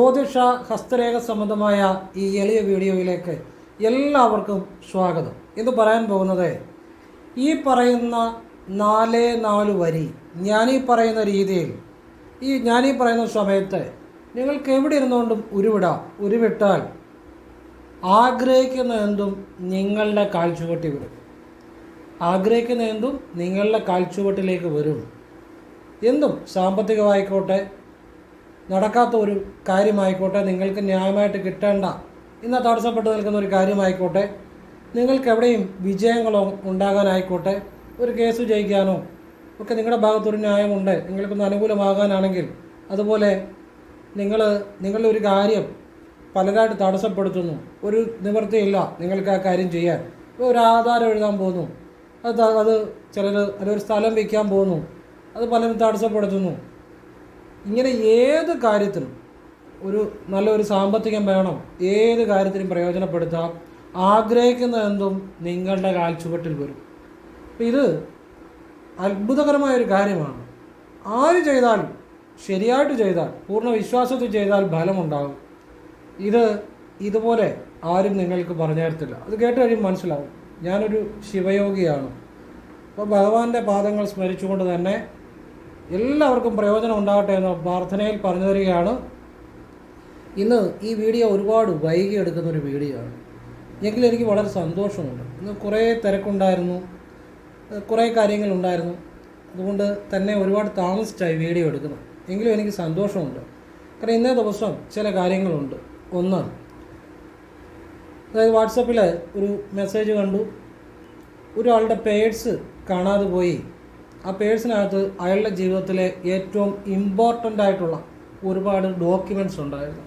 ജ്യോതിഷ ഹസ്തരേഖ സംബന്ധമായ ഈ എളിയ വീഡിയോയിലേക്ക് എല്ലാവർക്കും സ്വാഗതം. ഇന്ന് പറയാൻ പോകുന്നത് ഈ പറയുന്ന നാല് നാല് വരി ഞാനീ പറയുന്ന രീതിയിൽ ഈ ഞാനീ പറയുന്ന സമയത്ത് നിങ്ങൾക്ക് എവിടെ ഇരുന്നുകൊണ്ടും ഉരുവിടാം. ഉരുവിട്ടാൽ ആഗ്രഹിക്കുന്ന എന്തും നിങ്ങളുടെ കാഴ്ചവട്ടി വരും. ആഗ്രഹിക്കുന്ന എന്തും നിങ്ങളുടെ കാഴ്ചവട്ടിലേക്ക് വരും. എന്തും സാമ്പത്തികമായിക്കോട്ടെ നടക്കാത്ത ഒരു കാര്യമായിക്കോട്ടെ നിങ്ങൾക്ക് ന്യായമായിട്ട് കിട്ടേണ്ട ഇന്ന് തടസ്സപ്പെട്ട് നിൽക്കുന്ന ഒരു കാര്യമായിക്കോട്ടെ നിങ്ങൾക്ക് എവിടെയും വിജയങ്ങളോ ഉണ്ടാകാനായിക്കോട്ടെ ഒരു കേസ് ജയിക്കാനോ ഒക്കെ നിങ്ങളുടെ ഭാഗത്തൊരു ന്യായമുണ്ട് നിങ്ങൾക്കൊന്ന് അനുകൂലമാകാനാണെങ്കിൽ അതുപോലെ നിങ്ങൾ നിങ്ങളുടെ ഒരു കാര്യം പലരായിട്ട് തടസ്സപ്പെടുത്തുന്നു ഒരു നിവൃത്തിയില്ല നിങ്ങൾക്ക് ആ കാര്യം ചെയ്യാൻ. ഒരു ആധാരം എഴുതാൻ പോകുന്നു അത് അത് ചിലർ അതൊരു സ്ഥലം വയ്ക്കാൻ പോകുന്നു അത് പലരും തടസ്സപ്പെടുത്തുന്നു. ഇങ്ങനെ ഏത് കാര്യത്തിനും ഒരു നല്ലൊരു സാമ്പത്തികം വേണം ഏത് കാര്യത്തിനും പ്രയോജനപ്പെടുത്താം ആഗ്രഹിക്കുന്ന എന്തും നിങ്ങളുടെ കാൽച്ചുവട്ടിൽ വരും. അപ്പം ഇത് അത്ഭുതകരമായൊരു കാര്യമാണ്. ആര് ചെയ്താൽ ശരിയായിട്ട് ചെയ്താൽ പൂർണ വിശ്വാസത്തിൽ ചെയ്താൽ ഫലമുണ്ടാകും. ഇത് ഇതുപോലെ ആരും നിങ്ങൾക്ക് പറഞ്ഞു തരത്തില്ല. അത് കേട്ട് കഴിയുമ്പോൾ മനസ്സിലാവും. ഞാനൊരു ശിവയോഗിയാണ്. അപ്പോൾ ഭഗവാന്റെ പാദങ്ങൾ സ്മരിച്ചുകൊണ്ട് തന്നെ എല്ലാവർക്കും പ്രയോജനം ഉണ്ടാകട്ടെ എന്ന പ്രാർത്ഥനയിൽ പറഞ്ഞു തരികയാണ്. ഇന്ന് ഈ വീഡിയോ ഒരുപാട് വൈകി എടുക്കുന്ന ഒരു വീഡിയോ ആണ്. എങ്കിലും എനിക്ക് വളരെ സന്തോഷമുണ്ട്. ഇന്ന് കുറേ തിരക്കുണ്ടായിരുന്നു. കുറേ കാര്യങ്ങളുണ്ടായിരുന്നു. അതുകൊണ്ട് തന്നെ ഒരുപാട് താമസിച്ചായി വീഡിയോ എടുക്കുന്നു എങ്കിലും എനിക്ക് സന്തോഷമുണ്ട്. കാരണം ഇന്നേ ദിവസം ചില കാര്യങ്ങളുണ്ട്. ഒന്ന് അതായത് വാട്സപ്പിൽ ഒരു മെസ്സേജ് കണ്ടു. ഒരാളുടെ പേഴ്സ് കാണാതെ പോയി. ആ പേഴ്സിനകത്ത് അയാളുടെ ജീവിതത്തിലെ ഏറ്റവും ഇമ്പോർട്ടന്റ് ആയിട്ടുള്ള ഒരുപാട് ഡോക്യുമെന്റ്സ് ഉണ്ടായിരുന്നു.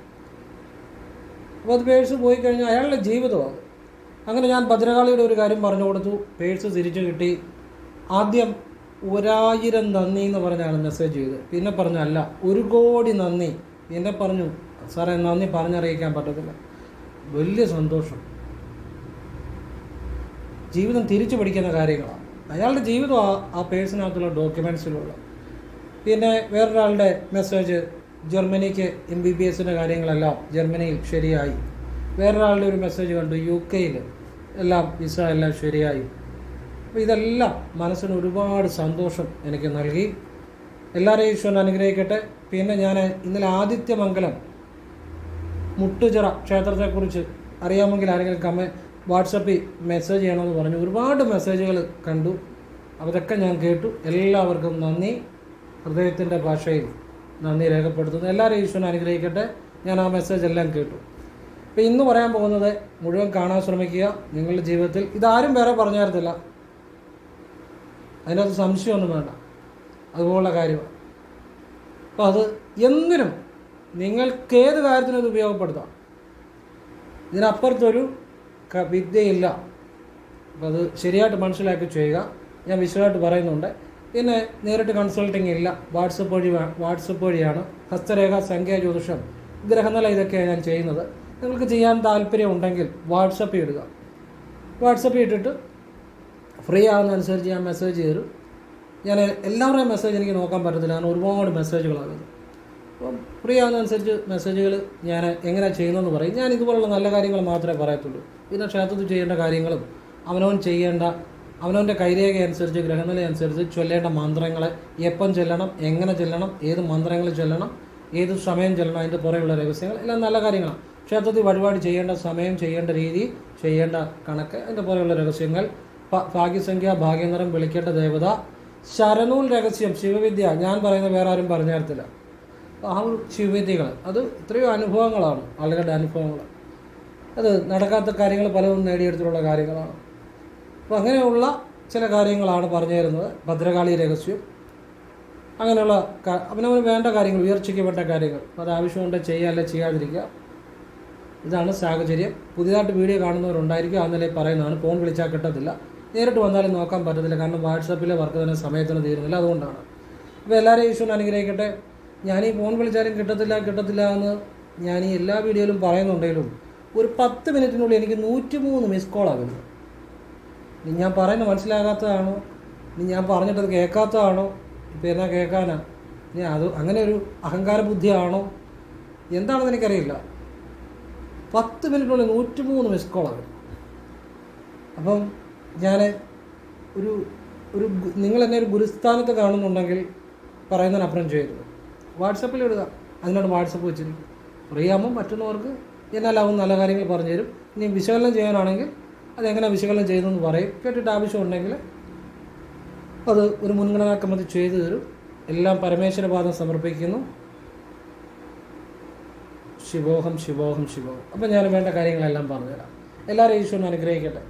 അപ്പോൾ അത് പേഴ്സ് പോയി കഴിഞ്ഞാൽ അയാളുടെ ജീവിതമാണ് അങ്ങനെ ഞാൻ ഭദ്രകാളിയുടെ ഒരു കാര്യം പറഞ്ഞു കൊടുത്തു. പേഴ്സ് തിരിച്ചു കിട്ടി. ആദ്യം ഒരായിരം നന്ദി എന്ന് പറഞ്ഞാണ് മെസ്സേജ് ചെയ്തത്. പിന്നെ പറഞ്ഞു അല്ല ഒരു കോടി നന്ദി. പിന്നെ പറഞ്ഞു സാറേ നന്ദി പറഞ്ഞറിയിക്കാൻ പറ്റത്തില്ല. വലിയ സന്തോഷം. ജീവിതം തിരിച്ചു പഠിക്കുന്ന കാര്യങ്ങളാണ്. അയാളുടെ ജീവിതം ആ ആ പേഴ്സിനകത്തുള്ള ഡോക്യുമെൻസിലുള്ള പിന്നെ വേറൊരാളുടെ മെസ്സേജ് ജർമ്മനിക്ക് എം ബി ബി എസിന്റെ കാര്യങ്ങളെല്ലാം ജർമ്മനിയിൽ ശരിയായി. വേറൊരാളുടെ ഒരു മെസ്സേജ് കണ്ടു യു കെയിൽ എല്ലാം വിസ എല്ലാം ശരിയായി. അപ്പോൾ ഇതെല്ലാം മനസ്സിന് ഒരുപാട് സന്തോഷം എനിക്ക് നൽകി. എല്ലാവരെയും ഈശ്വരൻ അനുഗ്രഹിക്കട്ടെ. പിന്നെ ഞാൻ ഇന്നലെ ആദിത്യമംഗലം മുട്ടുചിറ ക്ഷേത്രത്തെക്കുറിച്ച് അറിയാമെങ്കിൽ ആരെങ്കിലും കമ വാട്സപ്പിൽ മെസ്സേജ് ചെയ്യണമെന്ന് പറഞ്ഞു. ഒരുപാട് മെസ്സേജുകൾ കണ്ടു. അതൊക്കെ ഞാൻ കേട്ടു. എല്ലാവർക്കും നന്ദി. ഹൃദയത്തിന്റെ ഭാഷയിൽ നന്ദി രേഖപ്പെടുത്തുന്നു. എല്ലാവരും ഈശ്വരൻ അനുഗ്രഹിക്കട്ടെ. ഞാൻ ആ മെസ്സേജ് എല്ലാം കേട്ടു. അപ്പോൾ ഇന്ന് പറയാൻ പോകുന്നത് മുഴുവൻ കാണാൻ ശ്രമിക്കുക. നിങ്ങളുടെ ജീവിതത്തിൽ ഇതാരും വേറെ പറഞ്ഞു തരത്തില്ല അതിനകത്ത് സംശയമൊന്നും വേണ്ട. അതുപോലുള്ള കാര്യമാണ്. അപ്പോൾ അത് എന്തിനും നിങ്ങൾക്കേത് കാര്യത്തിനും ഇത് ഉപയോഗപ്പെടുത്താം. ഇതിനപ്പുറത്തൊരു വിദ്യയില്ല. അപ്പോൾ അത് ശരിയായിട്ട് മനസ്സിലാക്കി ചെയ്യുക. ഞാൻ വിശദമായിട്ട് പറയുന്നുണ്ട്. പിന്നെ നേരിട്ട് കൺസൾട്ടിങ് ഇല്ല. വാട്സപ്പ് വഴി വാട്സപ്പ് വഴിയാണ്. ഹസ്തരേഖ സംഖ്യാ ജ്യോതിഷം ഗ്രഹനില ഇതൊക്കെയാണ് ഞാൻ ചെയ്യുന്നത്. നിങ്ങൾക്ക് ചെയ്യാൻ താല്പര്യം ഉണ്ടെങ്കിൽ വാട്സപ്പിൽ ഇടുക. വാട്സപ്പിൽ ഇട്ടിട്ട് ഫ്രീ ആകുന്നതനുസരിച്ച് ഞാൻ മെസ്സേജ് തരും. ഞാൻ എല്ലാവരുടെയും മെസ്സേജ് എനിക്ക് നോക്കാൻ പറ്റത്തില്ല. കാരണം ഒരുപാട് മെസ്സേജുകളാകുന്നത് അപ്പം ഫ്രീ ആകുന്നതനുസരിച്ച് മെസ്സേജുകൾ ഞാൻ എങ്ങനെ ചെയ്യുന്നതെന്ന് പറയും. ഞാൻ ഇതുപോലുള്ള നല്ല കാര്യങ്ങൾ മാത്രമേ പറയത്തുള്ളൂ. പിന്നെ ക്ഷേത്രത്തിൽ ചെയ്യേണ്ട കാര്യങ്ങളും അവനവൻ ചെയ്യേണ്ട അവനവന്റെ കൈരേഖ അനുസരിച്ച് ഗ്രഹനില അനുസരിച്ച് ചൊല്ലേണ്ട മന്ത്രങ്ങൾ എപ്പം ചെല്ലണം എങ്ങനെ ചെല്ലണം ഏത് മന്ത്രങ്ങൾ ചെല്ലണം ഏത് സമയം ചെല്ലണം അതിന്റെ പുറമെയുള്ള രഹസ്യങ്ങൾ എല്ലാം നല്ല കാര്യങ്ങളാണ്. ക്ഷേത്രത്തിൽ വഴിപാട് ചെയ്യേണ്ട സമയം ചെയ്യേണ്ട രീതി ചെയ്യേണ്ട കണക്ക് അതിന്റെ പുറകെയുള്ള രഹസ്യങ്ങൾ ഭാഗ്യസംഖ്യ ഭാഗ്യനിറം വിളിക്കേണ്ട ദേവത ശരണൂൽ രഹസ്യം ശിവവിദ്യ ഞാൻ പറയുന്ന വേറെ ആരും പറഞ്ഞു തരത്തില്ല ആ ഒരു ശിവവിദ്യകൾ അത് ഇത്രയോ അനുഭവങ്ങളാണ് ആളുകളുടെ അനുഭവങ്ങൾ. അത് നടക്കാത്ത കാര്യങ്ങൾ പലതും നേടിയെടുത്തിട്ടുള്ള കാര്യങ്ങളാണ്. അപ്പോൾ അങ്ങനെയുള്ള ചില കാര്യങ്ങളാണ് പറഞ്ഞു തരുന്നത് ഭദ്രകാളി രഹസ്യം അങ്ങനെയുള്ള അവനവന് വേണ്ട കാര്യങ്ങൾ ഉയർച്ചയ്ക്ക് വേണ്ട കാര്യങ്ങൾ. അത് ആവശ്യമുണ്ട് ചെയ്യുക അല്ലെ ചെയ്യാതിരിക്കുക ഇതാണ് സാഹചര്യം. പുതിയതായിട്ട് വീഡിയോ കാണുന്നവരുണ്ടായിരിക്കും. ആ നിലയിൽ പറയുന്നതാണ്. ഫോൺ വിളിച്ചാൽ കിട്ടത്തില്ല. നേരിട്ട് വന്നാലും നോക്കാൻ പറ്റത്തില്ല. കാരണം വാട്സാപ്പിലെ വർക്ക് തന്നെ സമയത്തിന് തീരുന്നില്ല. അതുകൊണ്ടാണ്. അപ്പോൾ എല്ലാവരെയും ഈശ്വരൻ അനുഗ്രഹിക്കട്ടെ. ഞാൻ ഈ ഫോൺ വിളിച്ചാലും കിട്ടത്തില്ല കിട്ടത്തില്ല എന്ന് ഞാൻ ഈ എല്ലാ വീഡിയോയിലും പറയുന്നുണ്ടെങ്കിലും ഒരു പത്ത് മിനിറ്റിനുള്ളിൽ എനിക്ക് നൂറ്റി മൂന്ന് മിസ് കോൾ ആകുന്നു. ഇനി ഞാൻ പറയുന്നത് മനസ്സിലാകാത്തതാണോ? ഇനി ഞാൻ പറഞ്ഞിട്ടത് കേൾക്കാത്തതാണോ? ഇപ്പം എന്നാ കേൾക്കാനാ. ഇനി അത് അങ്ങനെ ഒരു അഹങ്കാര ബുദ്ധിയാണോ? എന്താണെന്ന് എനിക്കറിയില്ല. പത്ത് മിനിറ്റിനുള്ളിൽ നൂറ്റി മൂന്ന് മിസ് കോളാണ് അപ്പം ഞാൻ ഒരു ഒരു നിങ്ങൾ എന്നെ ഒരു ഗുരുസ്ഥാനത്ത് കാണുന്നുണ്ടെങ്കിൽ പറയുന്നതിനപ്പുറം ചെയ്യരുത്. വാട്സപ്പിൽ ഇടുക. അതിനോട് വാട്സപ്പ് വെച്ചിരിക്കും. അറിയാമോ മറ്റുള്ളവർക്ക് അവൻ നല്ല കാര്യങ്ങൾ പറഞ്ഞു തരും ഇനി വിശകലനം ചെയ്യാനാണെങ്കിൽ അതെങ്ങനെ വിശകലനം ചെയ്തെന്ന് പറയും. കേട്ടിട്ട് ആവശ്യമുണ്ടെങ്കിൽ അത് ഒരു മുൻഗണനാക്രമത്തിൽ ചെയ്തു തരും. എല്ലാം പരമേശ്വരപാദം സമർപ്പിക്കുന്നു. ശിവോഹം ശിവോഹം ശിവോഹം. അപ്പം ഞാൻ വേണ്ട കാര്യങ്ങളെല്ലാം പറഞ്ഞുതരാം. എല്ലാവരും ഈശ്വരൻ അനുഗ്രഹിക്കട്ടെ.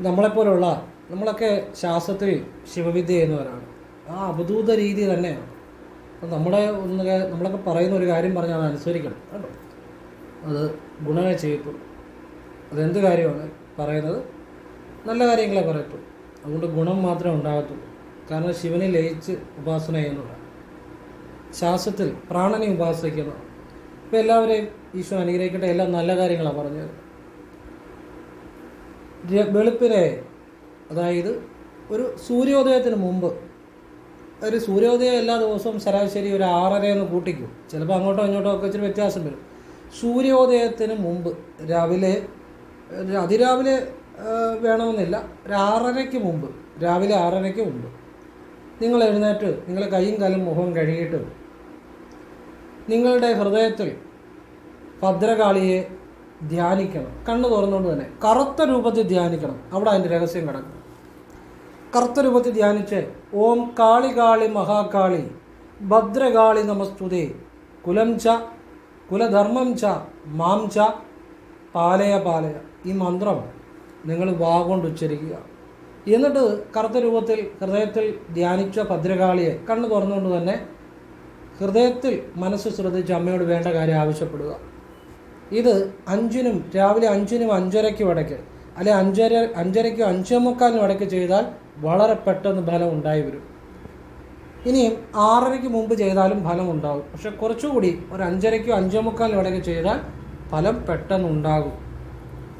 നമ്മളെപ്പോലുള്ള നമ്മളൊക്കെ ശാസ്ത്രത്തിൽ ശിവവിദ്യ ചെയ്യുന്നവരാണ്. ആ അവധൂത രീതി തന്നെയാണ്. അപ്പം നമ്മുടെ ഒന്ന് നമ്മളൊക്കെ പറയുന്ന ഒരു കാര്യം പറഞ്ഞാൽ അത് അനുസരിക്കണം കേട്ടോ. അത് ഗുണമേ ചെയ്യത്തുള്ളൂ. അതെന്ത് കാര്യമാണ്? പറയുന്നത് നല്ല കാര്യങ്ങളെ പറയത്തുള്ളൂ. അതുകൊണ്ട് ഗുണം മാത്രമേ ഉണ്ടാകത്തുള്ളൂ. കാരണം ശിവനെ ലയിച്ച് ഉപാസന ചെയ്യുന്നതാണ് ശ്വാസത്തിൽ പ്രാണനെ ഉപാസിക്കുന്നു ഇപ്പം എല്ലാവരെയും ഈശ്വരൻ അനുഗ്രഹിക്കട്ടെ. എല്ലാം നല്ല കാര്യങ്ങളാണ് പറഞ്ഞത്. വെളുപ്പിനെ അതായത് ഒരു സൂര്യോദയത്തിന് മുമ്പ് ഒരു സൂര്യോദയം എല്ലാ ദിവസവും ശരാശരി ഒരു ആറര എന്ന് കൂട്ടിക്കും ചിലപ്പോൾ അങ്ങോട്ടോ ഇങ്ങോട്ടോ ഒക്കെ ഇച്ചിരി വ്യത്യാസം വരും. സൂര്യോദയത്തിന് മുമ്പ് രാവിലെ അതിരാവിലെ വേണമെന്നില്ല ഒരു ആറരയ്ക്ക് മുമ്പ് രാവിലെ ആറരയ്ക്ക് മുമ്പ്. നിങ്ങൾ എഴുന്നേറ്റ് നിങ്ങൾ കൈയും കാലും മുഖവും കഴുകിയിട്ട് നിങ്ങളുടെ ഹൃദയത്തിൽ ഭദ്രകാളിയെ ധ്യാനിക്കണം. കണ്ണു തുറന്നുകൊണ്ട് തന്നെ കറുത്ത രൂപത്തിൽ ധ്യാനിക്കണം. അവിടെ അതിന്റെ രഹസ്യം കിടക്കും. കറുത്ത രൂപത്തിൽ ധ്യാനിച്ച് ഓം കാളി കാളി മഹാകാളി ഭദ്രകാളി നമസ്തുതേ കുലം ച കുലധർമ്മം ച മാം ച പാലയ പാലയ. ഈ മന്ത്രം നിങ്ങൾ വാഗൊണ്ട് ഉച്ചരിക്കുക. എന്നിട്ട് കറുത്ത രൂപത്തിൽ ഹൃദയത്തിൽ ധ്യാനിച്ച ഭദ്രകാളിയെ കണ്ണു തുറന്നുകൊണ്ട് തന്നെ ഹൃദയത്തിൽ മനസ്സ് ശ്രദ്ധിച്ച് അമ്മയോട് വേണ്ട കാര്യം ആവശ്യപ്പെടുക. ഇത് അഞ്ചിനും രാവിലെ അഞ്ചിനും അഞ്ചരയ്ക്കും ഇടയ്ക്ക് അല്ലെ അഞ്ചര അഞ്ചരയ്ക്കും അഞ്ചേ മുക്കാലിനും ഇടയ്ക്ക് ചെയ്താൽ വളരെ പെട്ടെന്ന് ഫലം ഉണ്ടായി വരും. ഇനിയും ആറരയ്ക്ക് മുമ്പ് ചെയ്താലും ഫലം ഉണ്ടാകും പക്ഷെ കുറച്ചുകൂടി ഒരു അഞ്ചരയ്ക്കോ അഞ്ചേ മുക്കാലും ഇടയ്ക്ക് ചെയ്താൽ ഫലം പെട്ടെന്ന് ഉണ്ടാകും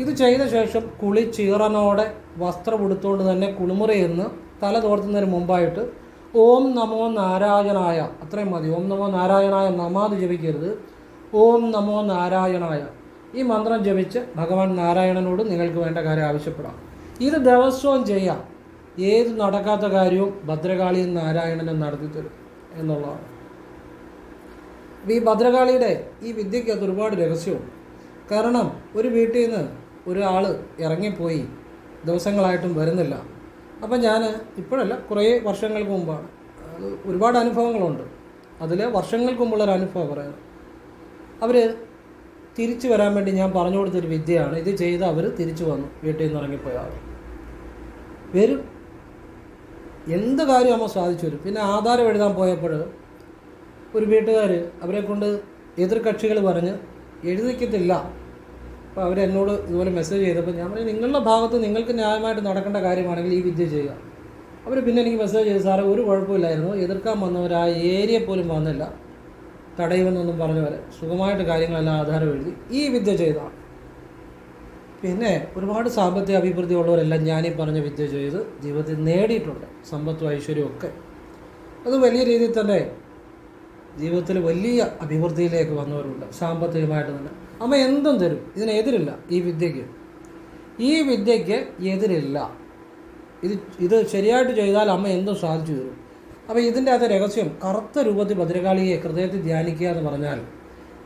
ഇത് ചെയ്ത ശേഷം കുളി ചീറനോടെ വസ്ത്രം ഉടുത്തുകൊണ്ട് തന്നെ കുളിമുറയെന്ന് തല തോർത്തുന്നതിന് മുമ്പായിട്ട് ഓം നമോ നാരായണായ അത്രയും മതി ഓം നമോ നാരായണായ നമാത് ജപിക്കരുത്. ഓം നമോ നാരായണായ. ഈ മന്ത്രം ജപിച്ച് ഭഗവാൻ നാരായണനോട് നിങ്ങൾക്ക് വേണ്ട കാര്യം ആവശ്യപ്പെടാം. ഇത് ദിവസവും ചെയ്യാം. ഏത് നടക്കാത്ത കാര്യവും ഭദ്രകാളിയും നാരായണനും നടത്തി തരും എന്നുള്ളതാണ്. അപ്പോൾ ഈ ഭദ്രകാളിയുടെ ഈ വിദ്യയ്ക്കകത്ത് ഒരുപാട് രഹസ്യമുണ്ട്. കാരണം ഒരു വീട്ടിൽ നിന്ന് ഒരാൾ ഇറങ്ങിപ്പോയി ദിവസങ്ങളായിട്ടും വരുന്നില്ല. അപ്പം ഞാൻ ഇപ്പോഴല്ല കുറേ വർഷങ്ങൾക്ക് മുമ്പാണ്. ഒരുപാട് അനുഭവങ്ങളുണ്ട്. അതിൽ വർഷങ്ങൾക്ക് മുമ്പുള്ളൊരു അനുഭവം പറയാം. അവർ തിരിച്ചു വരാൻ വേണ്ടി ഞാൻ പറഞ്ഞു കൊടുത്തൊരു വിദ്യയാണ്. ഇത് ചെയ്ത് അവർ തിരിച്ചു വന്നു വീട്ടിൽ നിന്ന് ഇറങ്ങിപ്പോയ ആൾ വരും എന്ത് കാര്യം നമ്മൾ സാധിച്ചു വരും? പിന്നെ ആധാരം എഴുതാൻ പോയപ്പോൾ ഒരു വീട്ടുകാർ അവരെ കൊണ്ട് എതിർ കക്ഷികൾ പറഞ്ഞ് എഴുതിക്കത്തില്ല. അപ്പോൾ അവരെന്നോട് ഇതുപോലെ മെസ്സേജ് ചെയ്തപ്പോൾ ഞാൻ പറഞ്ഞു നിങ്ങളുടെ ഭാഗത്ത് നിങ്ങൾക്ക് ന്യായമായിട്ട് നടക്കേണ്ട കാര്യമാണെങ്കിൽ ഈ വിദ്യ ചെയ്യുക. അവർ പിന്നെ എനിക്ക് മെസ്സേജ് ചെയ്തു സാറേ ഒരു കുഴപ്പമില്ലായിരുന്നു. എതിർക്കാൻ വന്നവർ ആ ഏരിയ പോലും വന്നില്ല. തടയുമെന്നൊന്നും പറഞ്ഞവരെ. സുഖമായിട്ട് കാര്യങ്ങളെല്ലാം ആധാരം എഴുതി ഈ വിദ്യ ചെയ്തതാണ്. പിന്നെ ഒരുപാട് സാമ്പത്തിക അഭിവൃദ്ധി ഉള്ളവരെല്ലാം ഞാനീ പറഞ്ഞ വിദ്യ ചെയ്ത് ജീവിതത്തിൽ നേടിയിട്ടുണ്ട്. സമ്പത്തും ഐശ്വര്യവും ഒക്കെ. അത് വലിയ രീതിയിൽ തന്നെ ജീവിതത്തിൽ വലിയ അഭിവൃദ്ധിയിലേക്ക് വന്നവരുണ്ട്. സാമ്പത്തികമായിട്ട് തന്നെ. അമ്മ എന്തും തരും. ഇതിനെതിരില്ല ഈ വിദ്യയ്ക്ക്. ഈ വിദ്യയ്ക്ക് എതിരില്ല. ഇത് ഇത് ശരിയായിട്ട് ചെയ്താൽ അമ്മ എന്തും സാധിച്ചു തരും. അപ്പോൾ ഇതിന്റെ അകത്ത് രഹസ്യം കറുത്ത രൂപത്തിൽ ഭദ്രകാളിയെ ഹൃദയത്തിൽ ധ്യാനിക്കുക എന്ന് പറഞ്ഞാൽ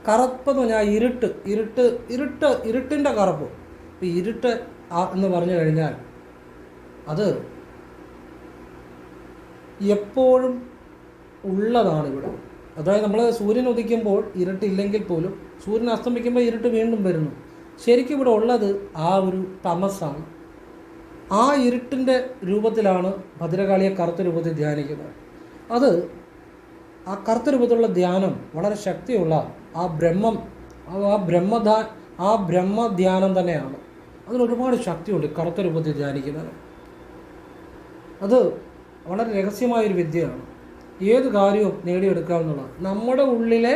കറുപ്പെന്ന് പറഞ്ഞാൽ ഇരുട്ട് ഇരുട്ട് ഇരുട്ട് ഇരുട്ടിന്റെ കറുപ്പ്. ഇപ്പോൾ ഇരുട്ട് എന്ന് പറഞ്ഞു കഴിഞ്ഞാൽ അത് എപ്പോഴും ഉള്ളതാണ് ഇവിടെ അതായത് നമ്മൾ സൂര്യൻ ഉദിക്കുമ്പോൾ ഇരുട്ടില്ലെങ്കിൽ പോലും സൂര്യൻ അസ്തമിക്കുമ്പോൾ ഇരുട്ട് വീണ്ടും വരുന്നു. ശരിക്കും ഇവിടെ ഉള്ളത് ആ ഒരു തമസാണ്. ആ ഇരുട്ടിന്റെ രൂപത്തിലാണ് ഭദ്രകാളിയെ കറുത്ത രൂപത്തിൽ ധ്യാനിക്കുന്നത്. അത് ആ കറുത്ത രൂപത്തിലുള്ള ധ്യാനം വളരെ ശക്തിയുള്ള ആ ബ്രഹ്മം ആ- ബ്രഹ്മധാ ആ ബ്രഹ്മധ്യാനം തന്നെയാണ്. അതിന് ഒരുപാട് ശക്തിയുണ്ട് കറുത്ത രൂപത്തിൽ ധ്യാനിക്കുന്നത്. അത് വളരെ രഹസ്യമായൊരു വിദ്യയാണ്. ഏത് കാര്യവും നേടിയെടുക്കാവുന്നതാണ് നമ്മുടെ ഉള്ളിലെ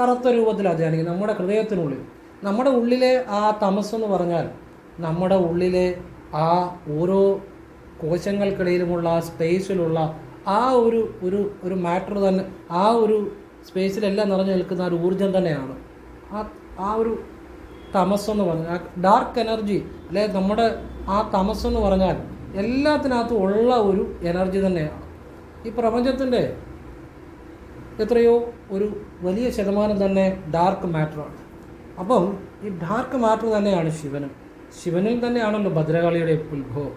കറുത്ത രൂപത്തിലാണ് ധ്യാനിക്കുന്നത് നമ്മുടെ ഹൃദയത്തിനുള്ളിൽ. നമ്മുടെ ഉള്ളിലെ ആ തമസ്സെന്ന് പറഞ്ഞാൽ നമ്മുടെ ഉള്ളിലെ ആ ഓരോ കോശങ്ങൾക്കിടയിലുമുള്ള ആ സ്പേസിലുള്ള ആ ഒരു ഒരു ഒരു മാറ്റർ തന്നെ ആ ഒരു സ്പേസിലെല്ലാം നിറഞ്ഞു നിൽക്കുന്ന ഒരു ഊർജം തന്നെയാണ്. ആ ആ ഒരു തമസ്സെന്ന് പറഞ്ഞാൽ ആ ഡാർക്ക് എനർജി അല്ലെ നമ്മുടെ ആ തമസ്സെന്ന് പറഞ്ഞാൽ എല്ലാത്തിനകത്തും ഉള്ള ഒരു എനർജി തന്നെയാണ്. ഈ പ്രപഞ്ചത്തിന്റെ എത്രയോ ഒരു വലിയ ശതമാനം തന്നെ ഡാർക്ക് മാറ്ററാണ് അപ്പം ഈ ഡാർക്ക് മാറ്റർ തന്നെയാണ് ശിവനും. ശിവനിൽ തന്നെയാണല്ലോ ഭദ്രകാളിയുടെ ഉത്ഭവം.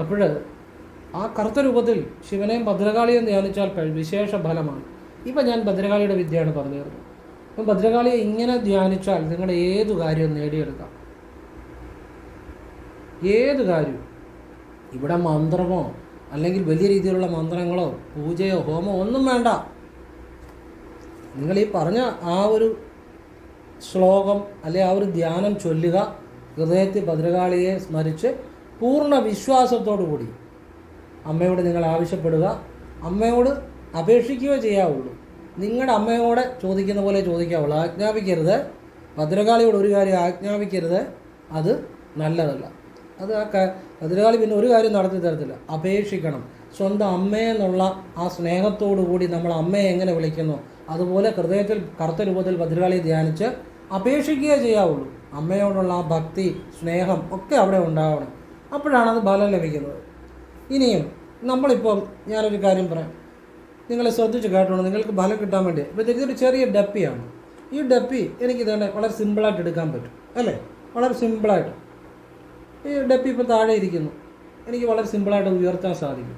അപ്പോൾ ആ കറുത്ത രൂപത്തിൽ ശിവനെയും ഭദ്രകാളിയും ധ്യാനിച്ചാൽ വിശേഷ ഫലമാണ്. ഇപ്പം ഞാൻ ഭദ്രകാളിയുടെ വിദ്യയാണ് പറഞ്ഞു തരുന്നത് അപ്പം ഭദ്രകാളിയെ ഇങ്ങനെ ധ്യാനിച്ചാൽ നിങ്ങളുടെ ഏത് കാര്യവും നേടിയെടുക്കാം. ഏത് കാര്യവും. ഇവിടെ മന്ത്രമോ അല്ലെങ്കിൽ വലിയ രീതിയിലുള്ള മന്ത്രങ്ങളോ പൂജയോ ഹോമോ ഒന്നും വേണ്ട. നിങ്ങൾ ഈ പറഞ്ഞ ആ ഒരു ശ്ലോകം അല്ലെ ആ ഒരു ധ്യാനം ചൊല്ലുക ഹൃദയത്തിൽ ഭദ്രകാളിയെ സ്മരിച്ച് പൂർണ വിശ്വാസത്തോടു കൂടി അമ്മയോട് നിങ്ങൾ ആവശ്യപ്പെടുക അമ്മയോട് അപേക്ഷിക്കുകയോ ചെയ്യാവുള്ളൂ. നിങ്ങളുടെ അമ്മയോട് ചോദിക്കുന്ന പോലെ ചോദിക്കാവുള്ളൂ. ആജ്ഞാപിക്കരുത്. ഭദ്രകാളിയോട് ഒരു കാര്യം ആജ്ഞാപിക്കരുത്. അത് നല്ലതല്ല. അത് ആ ഭദ്രകാളി പിന്നെ ഒരു കാര്യം നടത്തി തരത്തില്ല. അപേക്ഷിക്കണം. സ്വന്തം അമ്മയെന്നുള്ള ആ സ്നേഹത്തോടു കൂടി നമ്മൾ അമ്മയെ എങ്ങനെ വിളിക്കുന്നു? അതുപോലെ ഹൃദയത്തിൽ കറുത്ത രൂപത്തിൽ ഭദ്രകാളിയെ ധ്യാനിച്ച് അപേക്ഷിക്കുകയേ ചെയ്യാവുള്ളൂ. അമ്മയോടുള്ള ആ ഭക്തി സ്നേഹം ഒക്കെ അവിടെ ഉണ്ടാവണം. അപ്പോഴാണ് അത് ഫലം ലഭിക്കുന്നത്. ഇനിയും നമ്മളിപ്പം ഞാനൊരു കാര്യം പറയാം. നിങ്ങൾ ശ്രദ്ധിച്ച് കേട്ടോ നിങ്ങൾക്ക് ഫലം കിട്ടാൻ വേണ്ടി. ഇപ്പോൾ ഇതൊരു ചെറിയ ഡപ്പിയാണ്. ഈ ഡപ്പി എനിക്ക് ഇതേണ്ട വളരെ സിമ്പിളായിട്ട് എടുക്കാൻ പറ്റും. അല്ലേ? വളരെ സിമ്പിളായിട്ട്. ഈ ഡപ്പി ഇപ്പോൾ താഴെ ഇരിക്കുന്നു. എനിക്ക് വളരെ സിമ്പിളായിട്ട് ഉയർത്താൻ സാധിക്കും.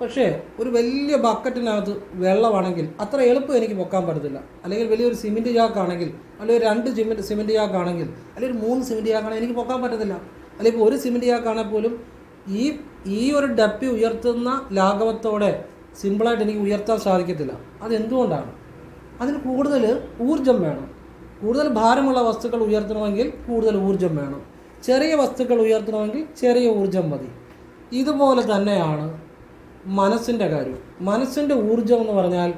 പക്ഷേ ഒരു വലിയ ബക്കറ്റിനകത്ത് വെള്ളമാണെങ്കിൽ അത്ര എളുപ്പം എനിക്ക് പൊക്കാൻ പറ്റത്തില്ല. അല്ലെങ്കിൽ വലിയൊരു സിമെന്റ് ചാക്കാണെങ്കിൽ അല്ലെങ്കിൽ രണ്ട് സിമെന്റ് സിമെന്റ് ചാക്കാണെങ്കിൽ അല്ലെങ്കിൽ മൂന്ന് സിമെന്റ് ചാക്കാണെങ്കിൽ എനിക്ക് പൊക്കാൻ പറ്റത്തില്ല. അല്ലെങ്കിൽ ഒരു സിമെന്റ് ചാക്കാണെങ്കിൽ പോലും ഈ ഈ ഒരു ഡപ്പി ഉയർത്തുന്ന ലാഘവത്തോടെ സിമ്പിളായിട്ട് എനിക്ക് ഉയർത്താൻ സാധിക്കത്തില്ല. അതെന്തുകൊണ്ടാണ്? അതിന് കൂടുതൽ ഊർജം വേണം. കൂടുതൽ ഭാരമുള്ള വസ്തുക്കൾ ഉയർത്തണമെങ്കിൽ കൂടുതൽ ഊർജം വേണം. ചെറിയ വസ്തുക്കൾ ഉയർത്തണമെങ്കിൽ ചെറിയ ഊർജം മതി. ഇതുപോലെ തന്നെയാണ് മനസ്സിന്റെ കാര്യം. മനസ്സിന്റെ ഊർജം എന്ന് പറഞ്ഞാൽ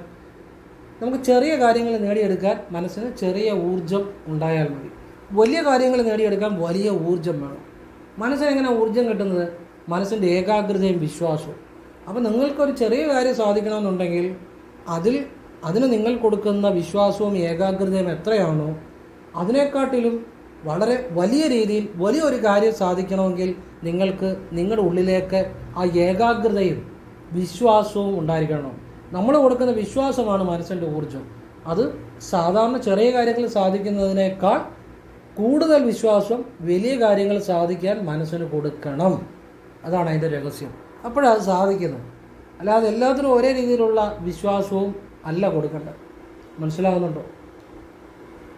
നമുക്ക് ചെറിയ കാര്യങ്ങൾ നേടിയെടുക്കാൻ മനസ്സിന് ചെറിയ ഊർജം ഉണ്ടായാൽ മതി. വലിയ കാര്യങ്ങൾ നേടിയെടുക്കാൻ വലിയ ഊർജം വേണം. മനസ്സിനെങ്ങനെ ഊർജം കിട്ടുന്നത്? മനസ്സിന്റെ ഏകാഗ്രതയും വിശ്വാസവും. അപ്പോൾ നിങ്ങൾക്കൊരു ചെറിയ കാര്യം സാധിക്കണമെന്നുണ്ടെങ്കിൽ അതിൽ അതിന് നിങ്ങൾ കൊടുക്കുന്ന വിശ്വാസവും ഏകാഗ്രതയും എത്രയാണോ അതിനെക്കാട്ടിലും വളരെ വലിയ രീതിയിൽ വലിയൊരു കാര്യം സാധിക്കണമെങ്കിൽ നിങ്ങൾക്ക് നിങ്ങളുടെ ഉള്ളിലേക്ക് ആ ഏകാഗ്രതയും വിശ്വാസവും ഉണ്ടായിരിക്കണം. നമ്മൾ കൊടുക്കുന്ന വിശ്വാസമാണ് മനസ്സിന്റെ ഊർജം. അത് സാധാരണ ചെറിയ കാര്യങ്ങൾ സാധിക്കുന്നതിനേക്കാൾ കൂടുതൽ വിശ്വാസം വലിയ കാര്യങ്ങൾ സാധിക്കാൻ മനസ്സിന് കൊടുക്കണം. അതാണ് അതിന്റെ രഹസ്യം. അപ്പോഴത് സാധിക്കുന്നു. അല്ലാതെ എല്ലാത്തിനും ഒരേ രീതിയിലുള്ള വിശ്വാസവും അല്ല കൊടുക്കേണ്ടത്. മനസ്സിലാകുന്നുണ്ടോ?